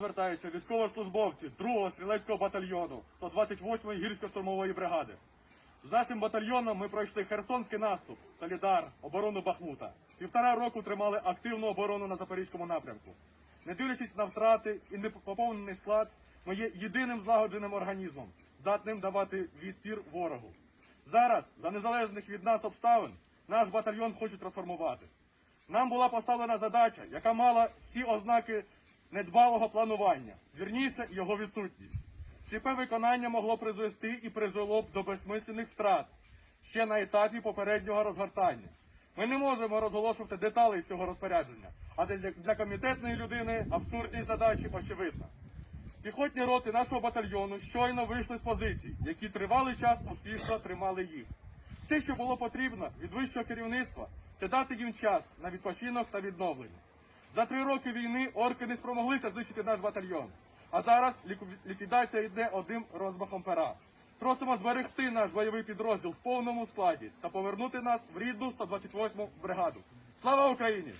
Звертаються військовослужбовці 2-го стрілецького батальйону 128-ї гірсько-штурмової бригади. З нашим батальйоном ми пройшли Херсонський наступ, Солідар, оборону Бахмута. Півтора року тримали активну оборону на Запорізькому напрямку. Не дивлячись на втрати і непоповнений склад, ми є єдиним злагодженим організмом, здатним давати відпір ворогу. Зараз, за незалежних від нас обставин, наш батальйон хочуть трансформувати. Нам була поставлена задача, яка мала всі ознаки недбалого планування, вірніше його відсутність. Сліпе виконання могло призвести і призвело б до безсмисленних втрат ще на етапі попереднього розгортання. Ми не можемо розголошувати деталі цього розпорядження, а для, для комітетної людини абсурдність задачі очевидна. Піхотні роти нашого батальйону щойно вийшли з позицій, які тривалий час успішно тримали їх. Все, що було потрібно від вищого керівництва, це дати їм час на відпочинок та відновлення. За три роки війни орки не спромоглися знищити наш батальйон. А зараз ліквідація йде одним розмахом пера. Просимо зберегти наш бойовий підрозділ в повному складі та повернути нас в рідну 128 бригаду. Слава Україні!